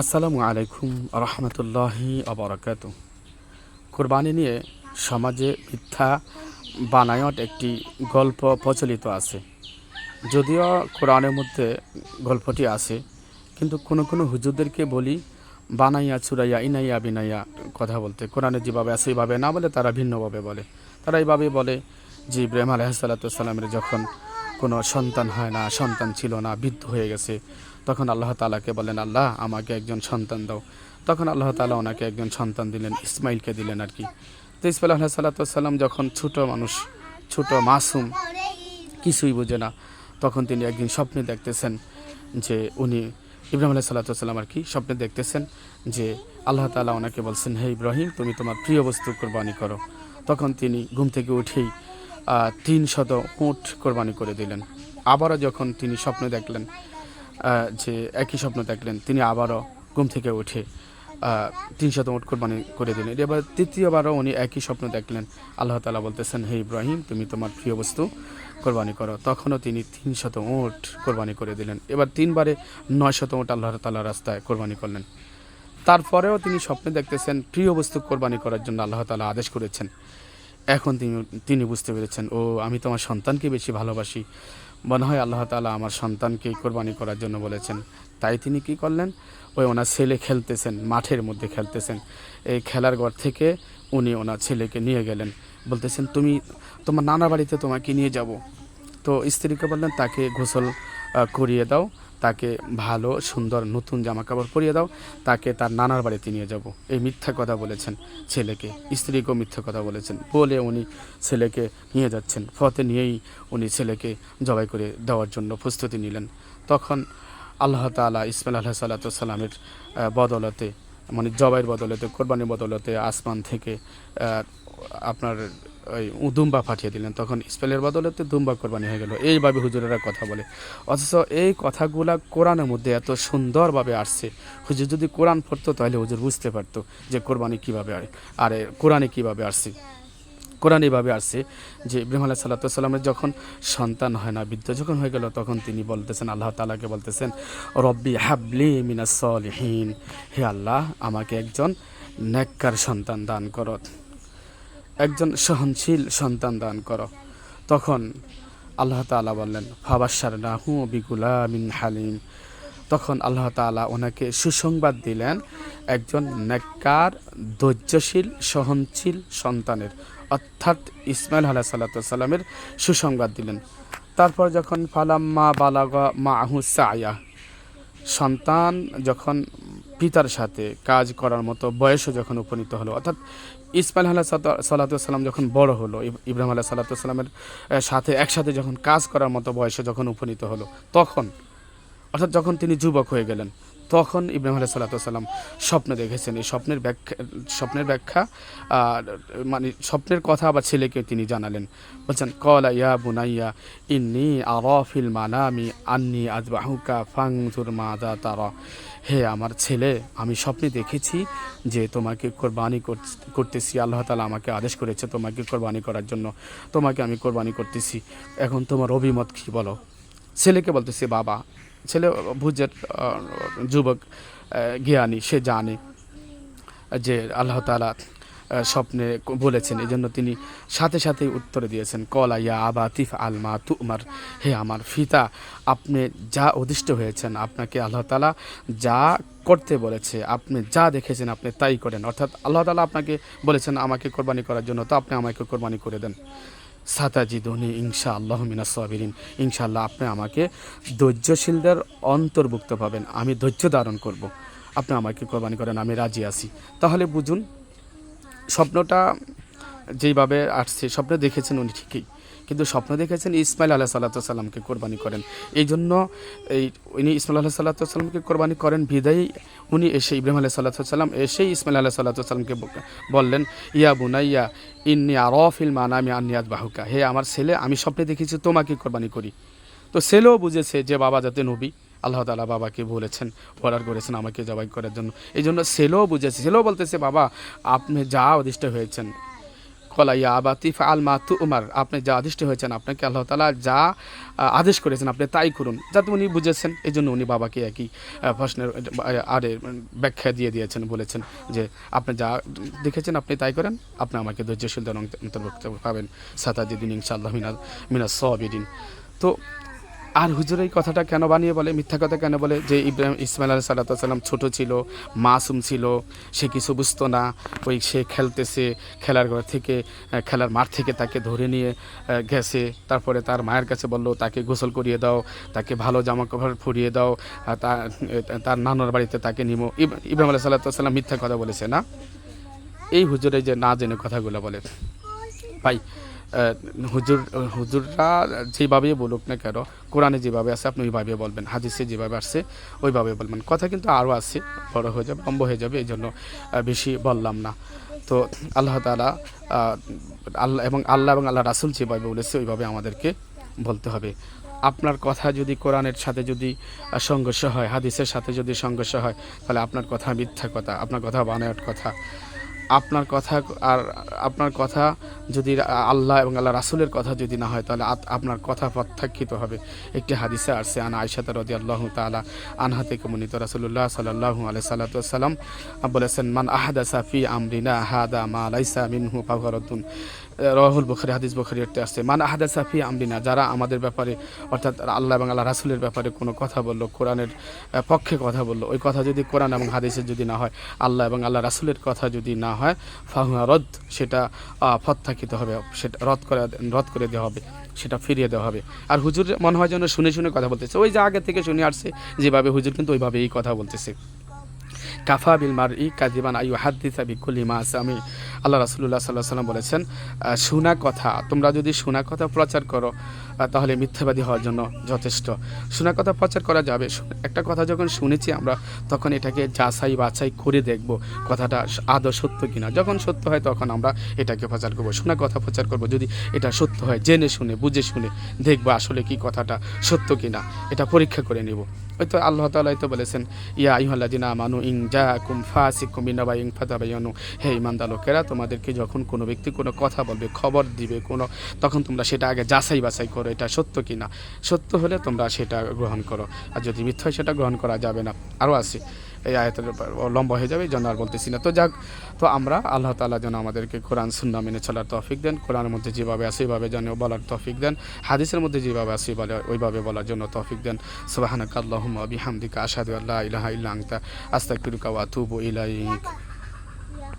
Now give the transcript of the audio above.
আসসালামু আলাইকুম রহমতুল্লাহি আবরাকাত কোরবানি নিয়ে সমাজে মিথ্যা বানায়ট একটি গল্প প্রচলিত আছে। যদিও কোরআনের মধ্যে গল্পটি আছে, কিন্তু কোনো কোনো হুজুরদেরকে বলি, বানাইয়া চুরাইয়া ইনাইয়া, বিনাইয়া কথা বলতে। কোরআনে যেভাবে আছে এইভাবে না বলে তারা ভিন্নভাবে বলে। তারা এইভাবে বলে যে ইব্রাহিম আলহাসাল্লাতামের যখন কোনো সন্তান হয় না, সন্তান ছিল না, বৃদ্ধ হয়ে গেছে তখন আল্লাহ তালাকে বলেন, আল্লাহ, আমাকে একজন সন্তান দাও। তখন আল্লাহ তালা ওনাকে একজন সন্তান দিলেন, ইসমাইলকে দিলেন আর কি। তো ইসমাইল আল্লাহ সাল্লাতাম যখন ছোট মানুষ, ছোট মাসুম, কিছুই বোঝে না, তখন তিনি একদিন স্বপ্নে দেখতেছেন যে উনি, ইব্রাহিম আলাহ সাল্লাতাম আর কি, স্বপ্নে দেখতেছেন যে আল্লাহ তালা ওনাকে বলছেন, হে ইব্রাহিম, তুমি তোমার প্রিয় বস্তু কোরবানি করো। তখন তিনি ঘুম থেকে উঠেই তিন শত উঁট কোরবানি করে দিলেন। আবারও যখন তিনি স্বপ্নে দেখলেন যে একই স্বপ্ন দেখলেন তিনি আবারও ঘুম থেকে উঠে আহ, তিন শত উট কোরবানি করে দিলেন। এবার তৃতীয়বারও উনি একই স্বপ্ন দেখলেন। আল্লাহ তালা বলতেছেন হে ইব্রাহিম তুমি তোমার প্রিয় বস্তু কোরবানি করো। তখনও তিনি তিন শত উট কোরবানি করে দিলেন। এবার তিনবারে নয় শত উট আল্লাহ তালা রাস্তায় কোরবানি করলেন। তারপরেও তিনি স্বপ্নে দেখতেছেন প্রিয় বস্তু কোরবানি করার জন্য আল্লাহ তালা আদেশ করেছেন। এখন তিনি তিনি বুঝতে পেরেছেন ও আমি তোমার সন্তানকে বেশি ভালোবাসি। মনে হয় আল্লাহ তালা আমার সন্তানকে কোরবানি করার জন্য বলেছেন। তাই তিনি কি করলেন? ওই ওনার ছেলে খেলতেছেন, মাঠের মধ্যে খেলতেছেন। এই খেলার ঘর থেকে উনি ওনার ছেলেকে নিয়ে গেলেন। বলতেছেন, তুমি, তোমার নানা বাড়িতে তোমাকে নিয়ে যাব। তো স্ত্রীকে বললেন, তাকে গোসল করিয়ে দাও। তাকে ভালো, সুন্দর, নতুন জামা কাপড় পরিয়ে দাও, তাকে তার নানার বাড়িতে নিয়ে যাব। এই মিথ্যা কথা বলেছেন ছেলেকে, স্ত্রীকেও মিথ্যা কথা বলেছেন বলে উনি ছেলেকে নিয়ে যাচ্ছেন। ফতে নিয়েই উনি ছেলেকে জবাই করে দেওয়ার জন্য প্রস্তুতি নিলেন। তখন আল্লাহ তালা ইসমাইল আল্লাহ সাল্লাতামের বদলতে মানে জবাইয়ের বদলতে, কোরবানির বদলতে আসমান থেকে আপনার ওই দুম্বা পাঠিয়ে দিলেন। তখন ইসমাইলের বদলতে দুম্বা কোরবানি হয়ে গেল। এইভাবে হুজুরেরা কথা বলে। অথচ এই কথাগুলা কোরআনের মধ্যে এত সুন্দরভাবে আসছে। হুজুর যদি কোরআন পড়তো, তাহলে হুজুর বুঝতে পারতো যে কোরবানি কীভাবে আর কোরআনে কীভাবে আসছে। কোরআন এইভাবে আসছে যে ইব্রাহিম আলাহ সাল্লাতামের যখন সন্তান হয় না, বৃদ্ধ যখন হয়ে গেল, তখন তিনি বলতেছেন, আল্লাহ তালাকে বলতেছেন, রব্বি হাবলি মিনাস সলিহীন। হে আল্লাহ, আমাকে একজন নেককার সন্তান দান করো। একজন সহনশীল সন্তান দান করো। তখন আল্লাহ তাআলা বললেন ফাবাসার নাহু বিগুলা মিন হালিম। তখন আল্লাহ তাআলা ওনাকে সুসংবাদ দিলেন একজন নেককার, ধৈর্যশীল, সহনশীল সন্তানের। অর্থাৎ ইসমাইল আলাহ সাল্লামের সুসংবাদ দিলেন। তারপর যখন ফালাম্মা বালাগা মা আহু সায়া, সন্তান যখন পিতার সাথে কাজ করার মতো বয়সও যখন উপনীত হলো, অর্থাৎ ইসমাইল আল্লাহ সাল্লাতাম যখন বড় হলো, ইব- ইব্রাহিম আল্লাহ সাল্লাতামের সাথে, একসাথে যখন কাজ করার মতো বয়সে যখন উপনীত হলো, তখন, অর্থাৎ যখন তিনি যুবক হয়ে গেলেন তখন ইব্রাহিম আলাহ সাল্লাতাম স্বপ্ন দেখেছেন। এই স্বপ্নের ব্যাখ্যা স্বপ্নের ব্যাখ্যা মানে স্বপ্নের কথা আবার ছেলেকে তিনি জানালেন। বলছেন, কলা ইয়া বুনাইয়া, ইন্নি আরফিল মানামি, আন্নি আজবাহুকা ফাংজুর মাদা তারা। হে আমার ছেলে, আমি স্বপ্নে দেখেছি যে তোমাকে কোরবানি কর- করতেছি। আল্লাহ তালা আমাকে আদেশ করেছে তোমাকে কোরবানি করার জন্য। তোমাকে আমি কোরবানি করতেছি। এখন তোমার অভিমত কী বলো? ছেলেকে বলতেছি, বাবা ছেলে ভুজের যুবক জ্ঞানী, সে জানে যে আল্লাহ তালা স্বপ্নে বলেছেন এই জন্য তিনি সাথে সাথেই উত্তর দিয়েছেন, কলা ইয়া আবা তিফ আলমা তুমার হে আমার ফিতা, আপনি যা অধিষ্ঠ হয়েছেন, আপনাকে আল্লাহ তালা যা করতে বলেছে, আপনি যা দেখেছেন, আপনি তাই করেন। অর্থাৎ আল্লাহ তালা আপনাকে বলেছেন, আমাকে কোরবানি করার জন্য, তো আপনি আমাকে কোরবানি করে দেন। সাতাজিদনি ইনশা আল্লাহ মিনা ইনশা ইনশাআল্লাহ আপনি আমাকে ধৈর্যশীলদের অন্তর্ভুক্ত পাবেন। আমি ধৈর্য ধারণ করব। আপনি আমাকে কোরবানি করেন, আমি রাজি আছি। তাহলে বুঝুন, স্বপ্নটা যেইভাবে আসছে, স্বপ্নে দেখেছেন উনি ঠিকই। কিন্তু স্বপ্ন দেখেছেন ইসমাইল আল্লাহ সাল্লাহ সাল্লামকে কোরবানি করেন। এই জন্য এই উনি ইসমাইল আল্লাহ সাল্লাহ সাল্লামকে কোরবানি করেন, বিদায়ী উনি এসে ইব্রাহিম আল্লাহ সাল্লাহ সাল্লাম এসেই ইসমাইল আল্লাহ সাল্লামকে বললেন, ইয়া বুনাইয়া, ইন্নি আরফিল মানামি আন্নিয়াদ বাহুকা হে আমার ছেলে, আমি স্বপ্নে দেখেছি তোমাকে কোরবানি করি। তো ছেলেও বুঝেছে যে বাবা যাতে নবী, আল্লাহ তালা বাবাকে বলেছেন, অর্ডার করেছেন আমাকে জবাই করার জন্য। এই জন্য ছেলেও বুঝেছে, ছেলেও বলতেছে, বাবা, আপনি যা অধিষ্ঠ হয়েছেন কলা ইয়া আবাতি আল মা তু উমার আপনি যা আদিষ্ট হয়েছেন আপনাকে আল্লাহ তালা যা আদেশ করেছেন আপনি তাই করুন। যাতে উনি বুঝেছেন এই জন্য উনি বাবাকে একই প্রশ্নের আরে ব্যাখ্যা দিয়ে দিয়েছেন, বলেছেন যে আপনি যা দেখেছেন আপনি তাই করেন, আপনি আমাকে ধৈর্যশীল অন্তর্ভুক্ত পাবেন। সাতাদিন ইনশাআল্লাহ মিনা মিনা সবিদিন তো আর হুজুর এই কথাটা কেন বানিয়ে বলে? মিথ্যা কথা কেন বলে? যে ইব্রাহিম, ইসমাইল আলাহ সাল্লাম ছোট ছিল, মাসুম ছিল, সে কিছু বুঝতো না। ওই সে খেলতেছে, খেলার ঘর থেকে খেলার মাঠ থেকে তাকে ধরে নিয়ে গেছে। তারপরে তার মায়ের কাছে বলল, তাকে গোসল করিয়ে দাও, তাকে ভালো জামা কাপড় ফুরিয়ে দাও তার নানার বাড়িতে তাকে নিমো। ইব- ইব্রাহিম সাল্লাহ সাল্লাম মিথ্যা কথা বলেছে না? এই হুজুরে যে না জেনে কথাগুলো বলে। ভাই হুজুর, হুজুররা যেভাবে বলুক না কেন, কোরআনে যেভাবে আছে, আপনি ওইভাবে বলবেন, হাদিসে যেভাবে আসছে, ওইভাবে বলবেন। কথা কিন্তু আরও আছে, বড় হয়ে যাবে, লম্ব হয়ে যাবে এই জন্য বেশি বললাম না। তো আল্লাহ তালা আল্লাহ এবং আল্লাহ এবং আল্লাহ রাসুল যেভাবে বলেছে, ওইভাবে আমাদেরকে বলতে হবে। আপনার কথা যদি কোরআনের সাথে যদি সংঘর্ষ হয়, হাদিসের সাথে যদি সংঘর্ষ হয়, তাহলে আপনার কথা মিথ্যা কথা, আপনার কথা বানায়ট কথা। আপনার কথা আর আপনার কথা যদি আল্লাহ এবং আল্লাহ রাসুলের কথা যদি না হয়, তাহলে আপনার কথা প্রত্যাখ্যিত হবে। একটি হাদিসে আসছে, আনা আয়সাত রদি আল্লাহ তালা আনহা থেকে রাসুল্লাহ সাল্লাহ আলাই সাল্লাতাম বলেছেন, মান আহাদা সাফি আমরিনা হাদা মা লাইসা মিনহু ফাহরতুন রহুল বুখারি, হাদিস বুখারি একটা আসছে, মান আহাদা সাফি আমরিনা, যারা আমাদের ব্যাপারে, অর্থাৎ আল্লাহ এবং আল্লাহ রাসুলের ব্যাপারে কোনো কথা বলল, কোরআনের পক্ষে কথা বলল, ওই কথা যদি কোরআন এবং হাদিসের যদি না হয়, আল্লাহ এবং আল্লাহ রাসুলের কথা যদি না হয় ফাহুয়া রদ সেটা আহ, থাকিতে হবে সেটা রদ করে রদ করে দেওয়া হবে সেটা ফিরিয়ে দেওয়া হবে। আর হুজুর মনে হয় যেন শুনে শুনে কথা বলতেছে। ওই যে আগে থেকে শুনে আসছে যেভাবে হুজুর কিন্তু ওইভাবেই কথা বলতেছে। কাফা বিল মার ই কাদিবান আয়ু হাদ্দিসা বিকুল্লি মাস আমি আল্লাহ রাসুল্লাহ সাল্লাহ সাল্লাম বলেছেন শোনা কথা, তোমরা যদি শোনা কথা প্রচার করো তাহলে মিথ্যাবাদী হওয়ার জন্য যথেষ্ট। শোনা কথা প্রচার করা যাবে। একটা কথা যখন শুনেছি আমরা, তখন এটাকে যাচাই বাছাই করে দেখব কথাটা আদৌ সত্য কিনা। যখন সত্য হয়, তখন আমরা এটাকে প্রচার করব। শোনা কথা প্রচার করব। যদি এটা সত্য হয়, জেনে শুনে, বুঝে শুনে দেখব আসলে কি কথাটা সত্য কিনা, এটা পরীক্ষা করে নেব। ওই তো আল্লাহ তালাই তো বলেছেন, ইয়া ইহাল্লাদিনা মানু ইং যা কুম ফাসিক কুমিনা বা ইং হে ইমানদা লোকেরা, তোমাদেরকে যখন কোনো ব্যক্তি কোনো কথা বলবে, খবর দিবে, কোনো, তখন তোমরা সেটা আগে যাচাই বাছাই করো, এটা সত্য কি না সত্য হলে তোমরা সেটা গ্রহণ করো। আর যদি মিথ্যা সেটা গ্রহণ করা যাবে না। আরও আছে। এই আয়তের লম্বা হয়ে যাবে, এই জন্য আর বলতেছি না। তো যাক, তো আমরা আল্লাহ তালা যেন আমাদেরকে কোরআন সুন্না মেনে চলার তফিক দেন, কোরআনের মধ্যে যেভাবে আছে ওইভাবে যেন বলার তফিক দেন, হাদিসের মধ্যে যেভাবে আছে বলে ওইভাবে বলার জন্য তফিক দেন। সুবাহানাক আল্লাহুম্মা বিহামদিকা আসাদু আল্লাহ ইলাহা ইল্লা আস্তা কুরুকা ওয়াতুবু ইলাইক।